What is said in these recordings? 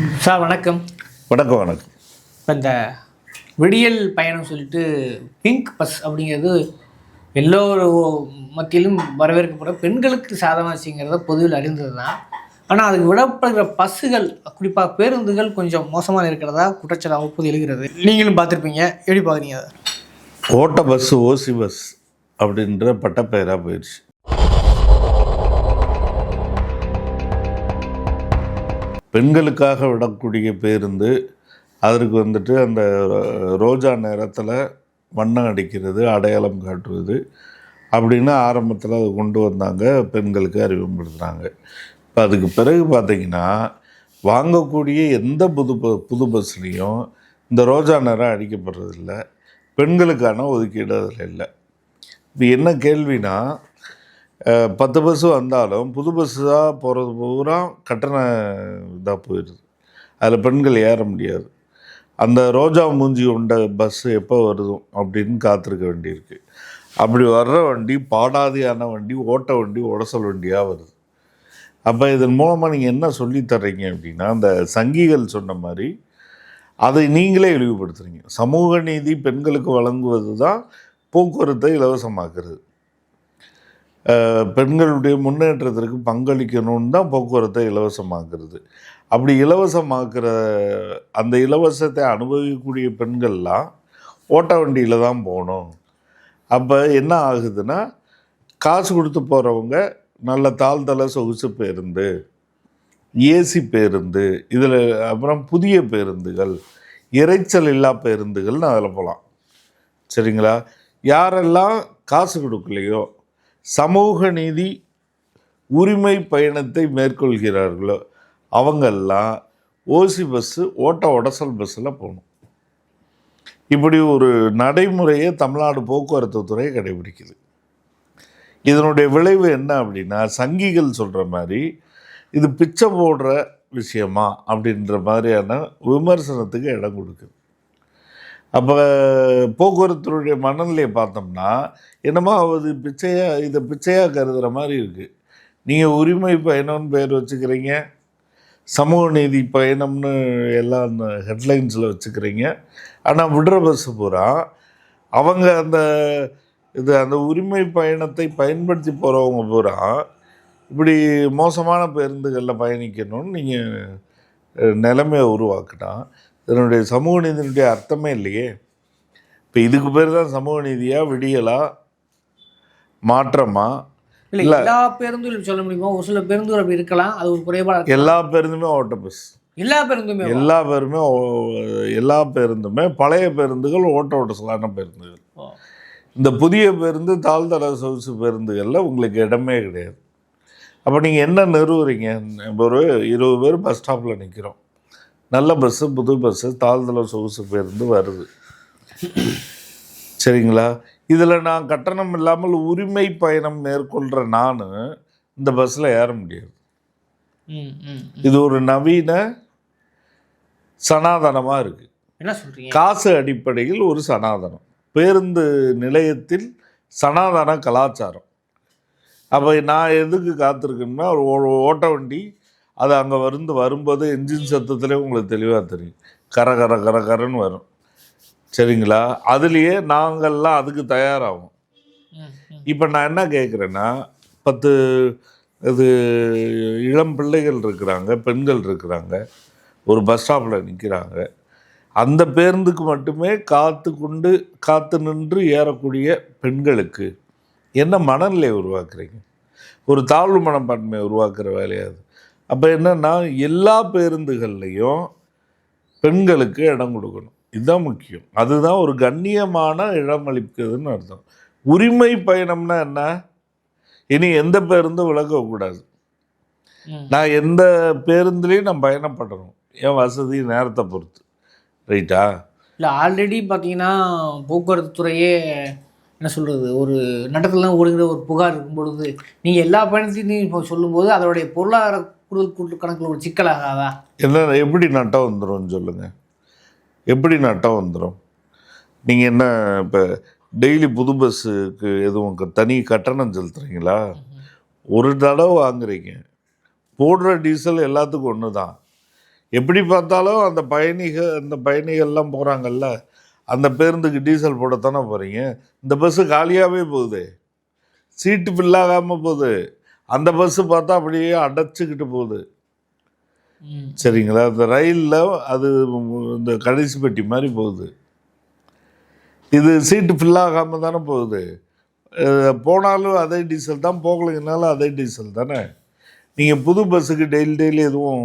Sir வணக்கம். வணக்கம் வணக்கம். இப்போ இந்த விடியல் பயணம் சொல்லிட்டு பிங்க் பஸ் அப்படிங்கிறது எல்லோரு மத்தியிலும் வரவேற்கப்பட பெண்களுக்கு சாதகமாக வச்சுங்கிறத பொதுவில் அறிந்தது தான் ஆனால் அதுக்கு விடப்படுகிற பஸ்ஸுகள் குறிப்பாக பேருந்துகள் கொஞ்சம் மோசமாக இருக்கிறதா குற்றச்சாட்டு அவ்வப்போது எழுகிறது. நீங்களும் பார்த்துருப்பீங்க. எப்படி பார்க்குறீங்க ஓட்ட பஸ் ஓசி பஸ் அப்படின்ற பட்டப்பெயராக போயிடுச்சு. பெண்களுக்காக விடக்கூடிய பேருந்து அதற்கு வந்துட்டு அந்த ரோஜா நேரத்தில் வண்ணம் அடிக்கிறது அடையாளம் காட்டுவது அப்படின்னு ஆரம்பத்தில் அதை கொண்டு வந்தாங்க பெண்களுக்கு அறிமுகப்படுத்துகிறாங்க இப்போ அதுக்கு பிறகு பார்த்தீங்கன்னா வாங்கக்கூடிய எந்த புது ப- புது பஸ்லேயும் இந்த ரோஜா நேரம் அடிக்கப்படுறதில்ல பெண்களுக்கான ஒதுக்கீடு அதில் இல்லை. இப்போ என்ன கேள்வினா பத்து பஸ்ஸு வந்தாலும் புது பஸ்ஸாக போகிறது பூரா கட்டண இதாக போயிடுது. அதில் பெண்கள் ஏற முடியாது. அந்த ரோஜா மூஞ்சி உண்ட பஸ்ஸு எப்போ வருதும் அப்படின்னு காத்திருக்க வேண்டியிருக்கு. அப்படி வர்ற வண்டி பாடாதியான வண்டி ஓட்ட வண்டி உடசல் வண்டியாக வருது. அப்போ இதன் மூலமாக நீங்கள் என்ன சொல்லித் தர்றீங்க அப்படின்னா அந்த சங்கிகள் சொன்ன மாதிரி அதை நீங்களே இழிவுபடுத்துறீங்க. சமூக நீதி பெண்களுக்கு வழங்குவது தான் போக்குவரத்தை இலவசமாக்குறது. பெண்களுடைய முன்னேற்றத்திற்கு பங்களிக்கணும்னு தான் போக்குவரத்தை இலவசமாக்குறது. அப்படி இலவசமாக்குற அந்த இலவசத்தை அனுபவிக்கக்கூடிய பெண்கள்லாம் ஓட்ட வண்டியில் தான் போகணும். அப்போ என்ன ஆகுதுன்னா காசு கொடுத்து போகிறவங்க நல்ல தாழ்தள சொகுசு பேருந்து ஏசி பேருந்து இதில் அப்புறம் புதிய பேருந்துகள் இரைச்சல் இல்லா பேருந்துகள்னு அதில் போகலாம். சரிங்களா? யாரெல்லாம் காசு கொடுக்கலையோ சமூக நீதி உரிமை பயணத்தை மேற்கொள்கிறார்களோ அவங்கெல்லாம் ஓசி பஸ்ஸு ஓட்ட உடசல் பஸ்ஸில் போகணும். இப்படி ஒரு நடைமுறையை தமிழ்நாடு போக்குவரத்து துறை கடைபிடிக்குது. இதனுடைய விளைவு என்ன அப்படின்னா சங்கிகள் சொல்கிற மாதிரி இது பிச்சை போடுற விஷயமா அப்படின்ற மாதிரியான விமர்சனத்துக்கு இடம் கொடுக்குது. அப்போ போக்குவரத்துடைய மனநிலையை பார்த்தோம்னா என்னமோ அது பிச்சையாக இதை பிச்சையாக கருதுகிற மாதிரி இருக்குது நீங்கள் உரிமை பயணம்னு பேர் வச்சுக்கிறீங்க. சமூக நீதி பயணம்னு எல்லாம் அந்த ஹெட்லைன்ஸில் வச்சுக்கிறீங்க. ஆனால் விடுற பஸ்ஸு பூரா அவங்க அந்த இது அந்த உரிமை பயணத்தை பயன்படுத்தி போகிறவங்க பூரா இப்படி மோசமான பேருந்துகளில் பயணிக்கணும்னு நீங்கள் நிலைமையை உருவாக்கினா இதனுடைய சமூக நீதியினுடைய அர்த்தமே இல்லையே. இப்போ இதுக்கு பேர் தான் சமூக நீதியா விடியலா மாற்றமா? இல்லை. எல்லா பேருந்துகளும் சொல்ல முடியுமா? ஒரு சில பேருந்துகள் அப்படி இருக்கலாம் அது ஒரு குறைபாடு. எல்லா பேருந்துமே ஓட்ட பஸ் எல்லா பேருந்துமே எல்லா பேருமே எல்லா பேருந்துமே பழைய பேருந்துகள் ஓட்ட ஓட்டசலான பேருந்துகள். இந்த புதிய பேருந்து தாழ்தள சொகுசு பேருந்துகளில் உங்களுக்கு இடமே கிடையாது. அப்போ நீங்கள் என்ன நிறுவுறீங்க? ஒரு இருபது பேர் பஸ் ஸ்டாப்பில் நிற்கிறோம் நல்ல பஸ்ஸு புது பஸ்ஸு தாழ்தள சொகுசு பேருந்து வருது. சரிங்களா? இதில் நான் கட்டணம் இல்லாமல் உரிமை பயணம் மேற்கொள்கிற நான் இந்த பஸ்ஸில் ஏற முடியாது. இது ஒரு நவீன சனாதனமாக இருக்குது என்ன காசு அடிப்படையில் ஒரு சனாதனம். பேருந்து நிலையத்தில் சனாதன கலாச்சாரம். அப்போ நான் எதுக்கு காத்திருக்கேன்னா ஒரு ஓட்ட வண்டி அது அங்கே வந்து வரும்போது என்ஜின் சத்தத்திலே உங்களுக்கு தெளிவாக தெரியும். கர கர கர கரன்னு வரும். சரிங்களா? அதுலேயே நாங்கள்லாம் அதுக்கு தயாராகும். இப்போ நான் என்ன கேட்குறேன்னா பத்து இது இளம் பிள்ளைகள் இருக்கிறாங்க பெண்கள் இருக்கிறாங்க ஒரு பஸ் ஸ்டாப்பில் நிற்கிறாங்க அந்த பேருந்துக்கு மட்டுமே காத்து கொண்டு காத்து நின்று ஏறக்கூடிய பெண்களுக்கு என்ன மனநிலையை உருவாக்குறீங்க? ஒரு தாழ்வு மனப்பான்மையை உருவாக்குற வேலையாது அப்போ என்னன்னா எல்லா பேருந்துகள்லையும் பெண்களுக்கு இடம் கொடுக்கணும். இதுதான் முக்கியம். அதுதான் ஒரு கண்ணியமான இடம் அர்த்தம். உரிமை பயணம்னா என்ன? இனி எந்த பேருந்தும் விலகக்கூடாது. நான் எந்த பேருந்துலேயும் நான் பயணப்படணும். என் வசதி நேரத்தை பொறுத்து. ரைட்டா? இல்லை ஆல்ரெடி பார்த்தீங்கன்னா போக்குவரத்து துறையே என்ன சொல்கிறது ஒரு நடத்தலாம் ஓடுகிற ஒரு புகார் இருக்கும் பொழுது நீங்கள் எல்லா பயணத்தையும் இப்போ சொல்லும்போது அதனுடைய பொருளாதார கூடுதல் கூட்டு கணக்கில் ஒரு சிக்கலாகாதா என்ன எப்படி நட்டம் வந்துடும் சொல்லுங்கள் எப்படி நட்டம் வந்துடும் நீங்கள் என்ன இப்போ டெய்லி புது பஸ்ஸுக்கு எதுவும் க- தனி கட்டணம் செலுத்துறீங்களா? ஒரு தடவை வாங்குறீங்க. போடுற டீசல் எல்லாத்துக்கும் ஒன்று தான் எப்படி பார்த்தாலும் அந்த பயணிகள் அந்த பயணிகள்லாம் போகிறாங்கல்ல அந்த பேருந்துக்கு டீசல் போடத்தானே போகிறீங்க இந்த பஸ்ஸு காலியாகவே போகுது. சீட்டு ஃபில்லாகாமல் போகுது. அந்த பஸ்ஸு பார்த்தா அப்படியே அடைச்சிக்கிட்டு போகுது. சரிங்களா? இந்த ரயிலில் அது இந்த கடைசி பெட்டி மாதிரி போகுது. இது சீட்டு ஃபில்லாகாமல் தானே போகுது. போனாலும் அதே டீசல் தான் போகலைங்கனாலும் அதே டீசல் தானே? நீங்கள் புது பஸ்ஸுக்கு டெய்லி டெய்லி எதுவும்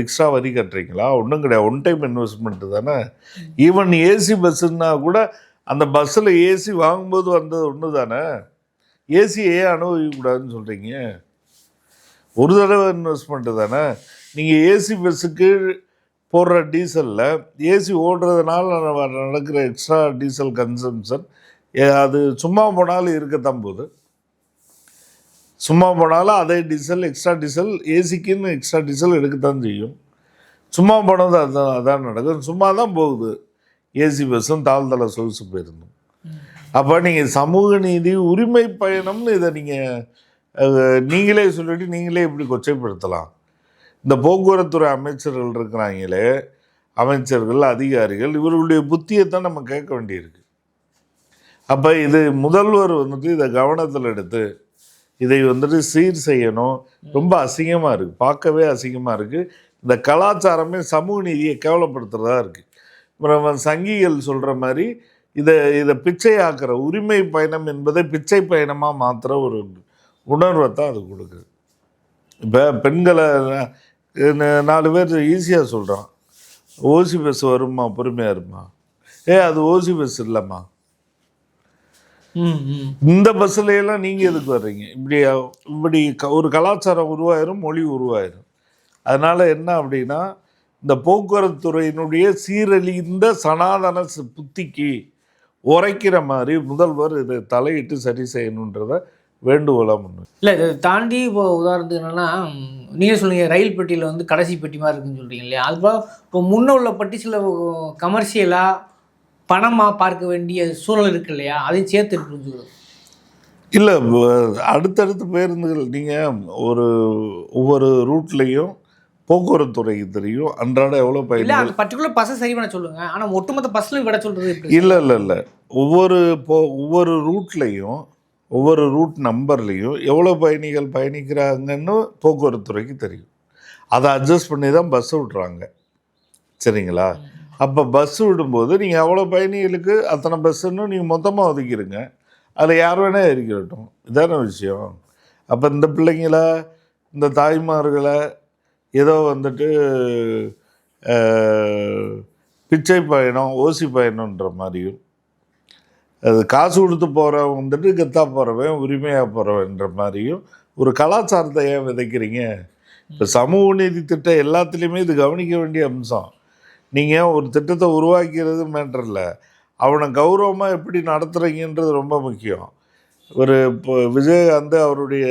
எக்ஸ்ட்ரா வரி கட்டுறீங்களா? ஒன்றும் கிடையாது. ஒன் டைம் இன்வெஸ்ட்மெண்ட்டு தானே? ஈவன் ஏசி பஸ்ஸுன்னா கூட அந்த பஸ்ஸில் ஏசி வாங்கும்போது வந்தது ஒன்று தானே ஏசியை ஏன் அனுபவிக்கக்கூடாதுன்னு சொல்கிறீங்க ஒரு தடவை இன்வெஸ்ட்மெண்ட்டு தானே? நீங்கள் ஏசி பஸ்ஸுக்கு போடுற டீசலில் ஏசி ஓடுறதுனால நடக்கிற எக்ஸ்ட்ரா டீசல் கன்சம்ஷன் அது சும்மா போனாலும் இருக்கத்தான் போகுது. சும்மா போனாலும் அதே டீசல் எக்ஸ்ட்ரா டீசல் ஏசிக்குன்னு எக்ஸ்ட்ரா டீசல் எடுக்கத்தான் செய்யும். சும்மா போனது அதுதான் அதான் நடக்கும். சும்மா தான் போகுது. ஏசி பஸ்ஸும் தாழ்தள சொகுசு பேருந்தும். அப்போ நீங்கள் சமூக நீதி உரிமை பயணம்னு இதை நீங்கள் நீங்களே சொல்லிட்டு நீங்களே இப்படி கொச்சைப்படுத்தலாம். இந்த போக்குவரத்துறை அமைச்சர்கள் இருக்கிறாங்களே அமைச்சர்கள் அதிகாரிகள் இவர்களுடைய புத்தியை தான் நம்ம கேட்க வேண்டியிருக்கு. அப்போ இது முதல்வர் வந்துட்டு இதை கவனத்தில் எடுத்து இதை வந்துட்டு சீர் செய்யணும். ரொம்ப அசிங்கமாக இருக்குது பார்க்கவே அசிங்கமாக இருக்குது இந்த கலாச்சாரமே சமூக நீதியை கேவலப்படுத்துகிறதா இருக்குது அப்புறம் சங்கிகள் சொல்கிற மாதிரி இதை இதை பிச்சையாக்குற உரிமை பயணம் என்பதை பிச்சை பயணமாக மாற்றுற ஒரு உணர்வை தான் அது கொடுக்குது. இப்போ பெண்களை நாலு பேர் ஈஸியாக சொல்கிறான் ஓசி பஸ் வருமா? பொறுமையாக இருமா? ஏ அது ஓசி பஸ் இல்லைம்மா. இந்த பஸ்ஸுல எல்லாம் நீங்கள் எதுக்கு வர்றீங்க? இப்படி இப்படி க- ஒரு கலாச்சாரம் உருவாயிரும் மொழி உருவாயிரும். அதனால் என்ன அப்படின்னா இந்த போக்குவரத்து துறையினுடைய சீரழிந்த சனாதன புத்திக்கு உரைக்கிற மாதிரி முதல்வர் இதை தலையிட்டு சரி செய்யணுன்றத வேண்டுகோளாக முன்னு இல்லை இதை தாண்டி இப்போ உதாரணத்துக்கு என்னன்னா நீங்கள் சொல்லுங்க ரயில் பெட்டியில் வந்து கடைசி பெட்டி மாதிரி இருக்குன்னு சொல்கிறீங்க இல்லையா? அது போல இப்போ முன்ன உள்ள பட்டி சில கமர்ஷியலாக பணமாக பார்க்க வேண்டிய சூழல் இருக்கு இல்லையா? அதையும் சேர்த்து புரிஞ்சுக்கணும் இல்லை அடுத்தடுத்த பேருந்துகள் நீங்கள் ஒரு ஒவ்வொரு ரூட்லேயும் போக்குவரத்து துறைக்கு தெரியும். அன்றாட எவ்வளோ பயணிகள்? அந்த பர்டிகுலர் பஸ்ஸை சரி பண்ண சொல்லுங்க. ஆனால் ஒட்டுமொத்த பஸ்ஸில் விட சொல்கிறது இல்லை இல்லை இல்லை. ஒவ்வொரு போ ஒவ்வொரு ரூட்லேயும் ஒவ்வொரு ரூட் நம்பர்லேயும் எவ்வளோ பயணிகள் பயணிக்கிறாங்கன்னு போக்குவரத்து துறைக்கு தெரியும். அதை அட்ஜஸ்ட் பண்ணி தான் பஸ் விட்றாங்க. சரிங்களா? அப்போ பஸ் விடும்போது நீங்கள் எவ்வளோ பயணிகளுக்கு அத்தனை பஸ்ஸுன்னு நீங்கள் மொத்தமாக ஒதுக்கிடுங்க அதில் யார் வேணால் ஏறிக்கட்டும். இதான விஷயம். அப்போ இந்த பிள்ளைங்கள இந்த தாய்மார்களை ஏதோ வந்துட்டு பிச்சை பயணம் ஓசி பயணம்ன்ற மாதிரியும். அது காசு கொடுத்து போகிறவன் வந்துட்டு கெத்தா போகிறவன் உரிமையாக போகிறவன்ற மாதிரியும் ஒரு கலாச்சாரத்தை ஏன் விதைக்கிறீங்க. இப்போ சமூக நீதி திட்டம் எல்லாத்துலேயுமே இது கவனிக்க வேண்டிய அம்சம். நீங்கள் ஒரு திட்டத்தை உருவாக்கிறது மேட்டர் இல்லை அவனை கௌரவமாக எப்படி நடத்துகிறீங்கன்றது ரொம்ப முக்கியம். ஒரு இப்போ விஜயகாந்த் அவருடைய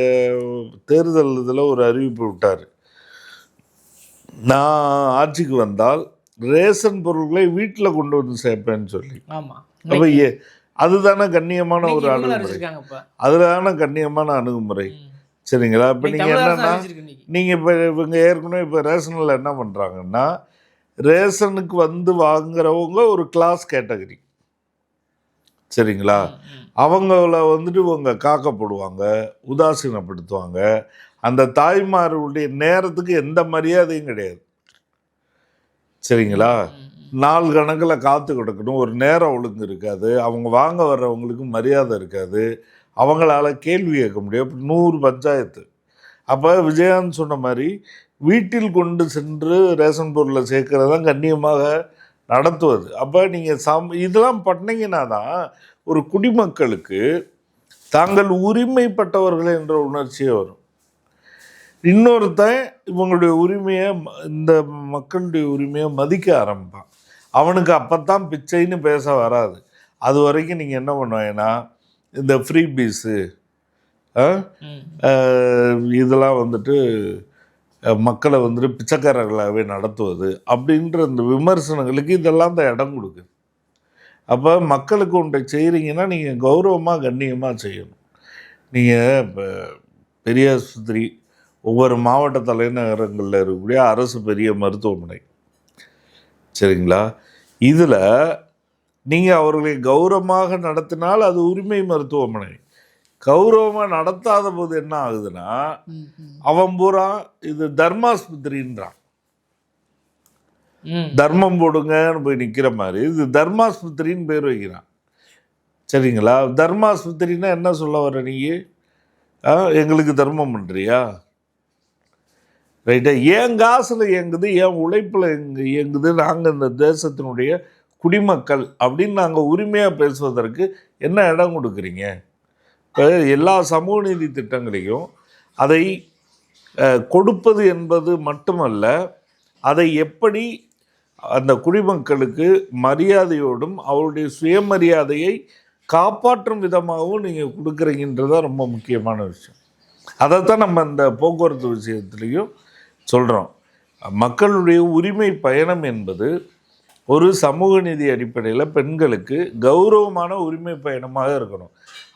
தேர்தல் இதில் ஒரு அறிவிப்பு விட்டார். நான் ஆட்சிக்கு வந்தால் ரேஷன் பொருட்களை வீட்டில் கொண்டு வந்து சேர்ப்பேன்னு சொல்லி. அப்போ அதுதானே கண்ணியமான ஒரு அணுகுமுறை. அதுதானே கண்ணியமான அணுகுமுறை. சரிங்களா? இப்போ நீங்கள் என்னன்னா நீங்கள் இப்போ இவங்க ஏற்கனவே இப்போ ரேஷனில் என்ன பண்ணுறாங்கன்னா ரேஷனுக்கு வந்து வாங்குறவங்க ஒரு கிளாஸ் கேட்டகரி சரிங்களா? அவங்கள வந்துட்டு இவங்க காக்கப்படுவாங்க உதாசீனப்படுத்துவாங்க. அந்த தாய்மார்களுடைய நேரத்துக்கு எந்த மரியாதையும் கிடையாது. சரிங்களா? நாள் கணக்கில் காத்து கிடக்கணும். ஒரு நேரம் ஒழுங்கு இருக்காது அவங்க வாங்க வர்றவங்களுக்கு மரியாதை இருக்காது. அவங்களால கேள்வி கேட்க முடியும் அப்ப நூறு பஞ்சாயத்து. அப்போ விஜயாந்த் சொன்ன மாதிரி வீட்டில் கொண்டு சென்று ரேஷன் பொருளை சேர்க்கறது தான் கண்ணியமாக நடத்துவது. அப்போ நீங்கள் சம் இதெல்லாம் பண்ணீங்கன்னா தான் ஒரு குடிமக்களுக்கு தாங்கள் உரிமைப்பட்டவர்கள் என்ற உணர்ச்சியே வரும். இன்னொருத்தன் இவங்களுடைய உரிமையை ம- இந்த மக்களுடைய உரிமையை மதிக்க ஆரம்பிப்பான். அவனுக்கு அப்பத்தான் பிச்சைன்னு பேச வராது. அது வரைக்கும் நீங்கள் என்ன பண்ணுவாங்கன்னா இந்த ஃப்ரீ பீஸு இதெல்லாம் வந்துட்டு மக்களை வந்துட்டு பிச்சைக்காரர்களாகவே நடத்துவது அப்படின்ற இந்த விமர்சனங்களுக்கு இதெல்லாம் தான் இடம் கொடுக்குது. அப்போ மக்களுக்கு ஒன்றை செய்கிறீங்கன்னா நீங்கள் கௌரவமாக கண்ணியமாக செய்யணும். நீங்கள் இப்போ பெரிய ஆஸ்பத்திரி ஒவ்வொரு மாவட்ட தலைநகரங்களில் இருக்கக்கூடிய அரசு பெரிய மருத்துவமனை. சரிங்களா? இதில் நீங்கள் அவர்களை கௌரவமாக நடத்தினால் அது உரிமை மருத்துவமனை. கௌரவமாக நடத்தாத போது என்ன ஆகுதுன்னா. அவன் பூரா இது தர்மாஸ்பத்திரின்றான். தர்மம் போடுங்கன்னு போய் நிற்கிற மாதிரி இது தர்மாஸ்பத்திரின்னு பேர் வைக்கிறான். சரிங்களா? தர்மாஸ்பத்திரின்னா என்ன சொல்ல வர நீ ஆ, எங்களுக்கு தர்மம் பண்ணுறியா ரைட்டா? ஏன் காசில் இயங்குது? ஏன் உழைப்பில் எங்க இயங்குது? நாங்கள் இந்த தேசத்தினுடைய குடிமக்கள் அப்படின்னு நாங்கள் உரிமையாக பேசுவதற்கு என்ன இடம் கொடுக்குறீங்க? இப்போ எல்லா சமூக நீதி திட்டங்களையும் அதை கொடுப்பது என்பது மட்டுமல்ல அதை எப்படி அந்த குடிமக்களுக்கு மரியாதையோடும் அவருடைய சுயமரியாதையை காப்பாற்றும் விதமாகவும் நீங்கள் கொடுக்குறீங்கன்றதான் ரொம்ப முக்கியமான விஷயம். அதைத்தான் நம்ம இந்த போக்குவரத்து விஷயத்துலையும் சொல்கிறோம் மக்களுடைய உரிமை பயணம் என்பது ஒரு சமூக நீதி அடிப்படையில் பெண்களுக்கு கௌரவமான உரிமை பயணமாக இருக்கணும்.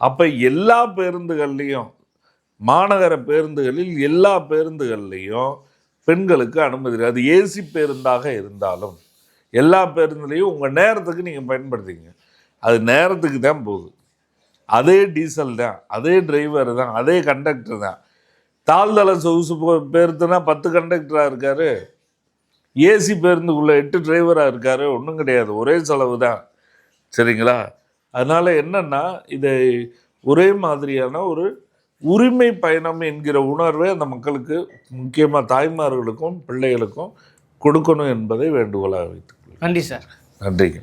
அப்போ எல்லா பேருந்துகள்லேயும் மாநகர பேருந்துகளில் எல்லா பேருந்துகள்லேயும் பெண்களுக்கு அனுமதி அது ஏசி பேருந்தாக இருந்தாலும் எல்லா பேருந்துலேயும் உங்கள் நேரத்துக்கு நீங்கள் பயன்படுத்திங்க அது நேரத்துக்கு தான் போகுது. அதே டீசல் தான் அதே டிரைவர் தான் அதே கண்டக்டர் தான். தாழ்தள சொகுசு பேருந்துனா பத்து கண்டக்டராக இருக்காரு. ஏசி பேருந்துக்குள்ளே எட்டு டிரைவராக இருக்காரு. ஒன்றும் கிடையாது. ஒரே செலவு தான் சரிங்களா? அதனால் என்னன்னா இதை ஒரே மாதிரியான ஒரு உரிமை பயணம் என்கிற உணர்வை அந்த மக்களுக்கு முக்கியமாக தாய்மார்களுக்கும் பிள்ளைகளுக்கும் கொடுக்கணும் என்பதை வேண்டுகோளாக வைத்துக்கொள்கிறேன் நன்றி சார். நன்றிங்க.